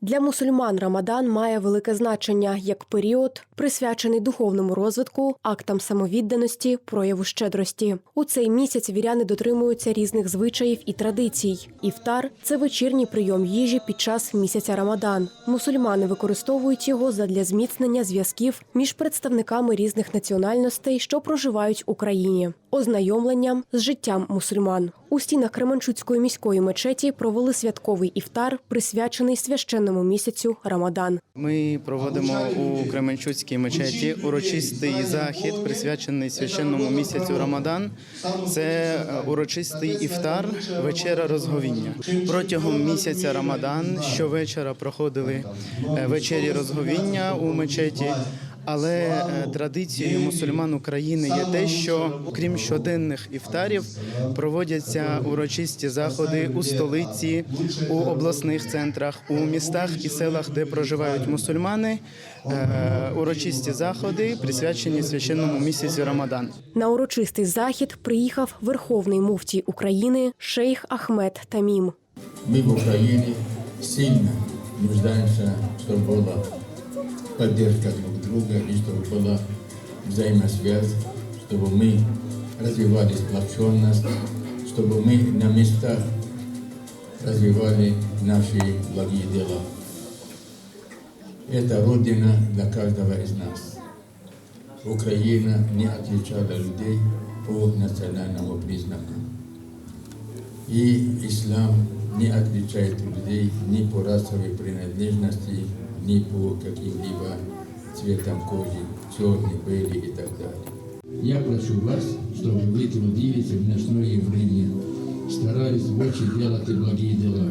Для мусульман Рамадан має велике значення як період, присвячений духовному розвитку, актам самовідданості, прояву щедрості. У цей місяць віряни дотримуються різних звичаїв і традицій. Іфтар це вечірній прийом їжі під час місяця Рамадан. Мусульмани використовують його задля зміцнення зв'язків між представниками різних національностей, що проживають в Україні, ознайомленням з життям мусульман. У стінах Кременчуцької міської мечеті провели святковий іфтар, присвячений священному місяцю Рамадан. Ми проводимо у Кременчуцькій мечеті урочистий захід, присвячений священному місяцю Рамадан. Це е, урочистий іфтар, вечера розговіння. Протягом місяця Рамадан щовечора проходили е, вечері розговіння у мечеті. Але е, традицією мусульман України є те, що крім щоденних іфтарів проводяться урочисті заходи у столиці, у обласних центрах, у містах і селах, де проживають мусульмани. е, Урочисті заходи присвячені священному місяцю Рамадан. На урочистий захід приїхав верховний муфтій України шейх Ахмед Тамім. Мы в Украине сильно нуждаемся, чтобы была поддержка друг друга и чтобы была взаимосвязь, чтобы мы развивали сплоченность, чтобы мы на местах развивали наши благие дела. Это Родина для каждого из нас. Украина не отличала людей по национальному признаку. И ислам не отличает людей ни по расовой принадлежности, ни по каким-либо цветам кожи, черный, белый и так далее. Я прошу вас, чтобы вы трудились в ночное время, старались больше делать благие дела.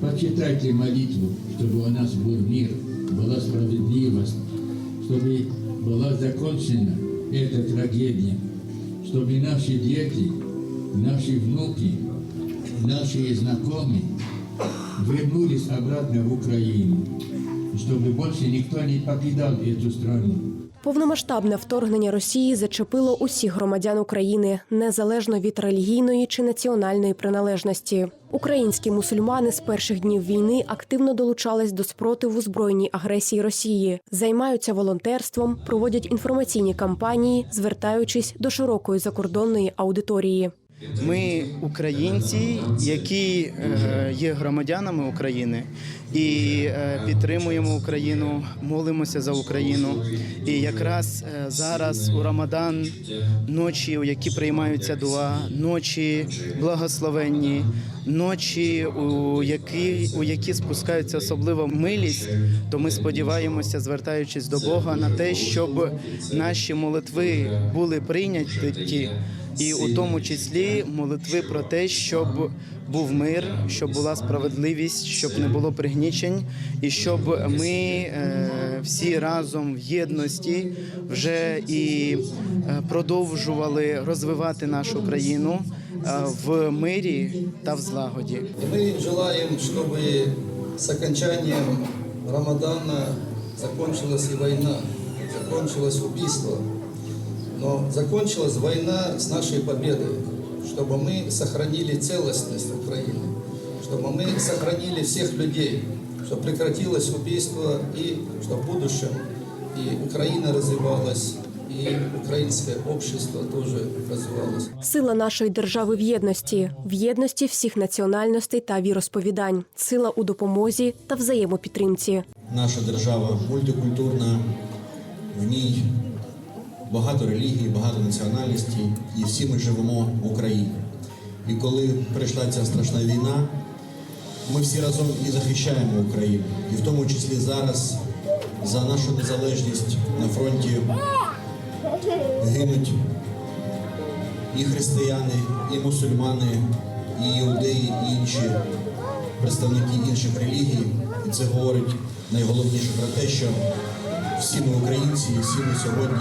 Почитайте молитву, чтобы у нас был мир, была справедливость, чтобы была закончена эта трагедия, чтобы наши дети, наши внуки, наши знакомые вернулись обратно в Украину, и чтобы больше никто не покидал эту страну. Повномасштабне вторгнення Росії зачепило усіх громадян України незалежно від релігійної чи національної приналежності. Українські мусульмани з перших днів війни активно долучались до спротиву збройній агресії Росії, займаються волонтерством, проводять інформаційні кампанії, звертаючись до широкої закордонної аудиторії. Ми українці, які е, є громадянами України і е, підтримуємо Україну, молимося за Україну. І якраз е, зараз у Рамадан ночі, у які приймаються дуа, ночі благословенні, ночі, у які, у які спускаються особлива милість, то ми сподіваємося, звертаючись до Бога, на те, щоб наші молитви були прийняті. І у тому числі молитви про те, щоб був мир, щоб була справедливість, щоб не було пригнічень, і щоб ми е, всі разом в єдності вже і е, продовжували розвивати нашу країну е, в мирі та в злагоді. И мы желаем, чтобы с окончанием Рамадана закончилась и война, закончилось убийство. Но закончилась война с нашей победой, чтобы мы сохранили целостность Украины, чтобы мы сохранили всех людей, чтобы прекратилось убийство и чтобы в будущем и Украина развивалась, и украинское общество тоже развивалось. Сила нашої держави в єдності, в єдності всіх національностей та віросповідань, сила у допомозі та взаємопідтримці. Наша держава мультикультурна, в ній багато релігій, багато національностей, і всі ми живемо в Україні. І коли прийшла ця страшна війна, ми всі разом і захищаємо Україну. І в тому числі зараз за нашу незалежність на фронті гинуть і християни, і мусульмани, і іудеї, і інші представники інших релігій. І це говорить найголовніше про те, що всі ми українці, всі ми сьогодні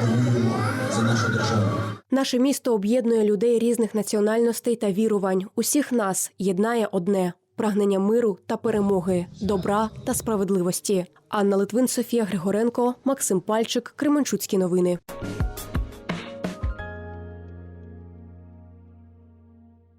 воюємо за нашу державу. Наше місто об'єднує людей різних національностей та вірувань. Усіх нас єднає одне прагнення миру та перемоги, добра та справедливості. Анна Литвин, Софія Григоренко, Максим Пальчик, Кременчуцькі новини.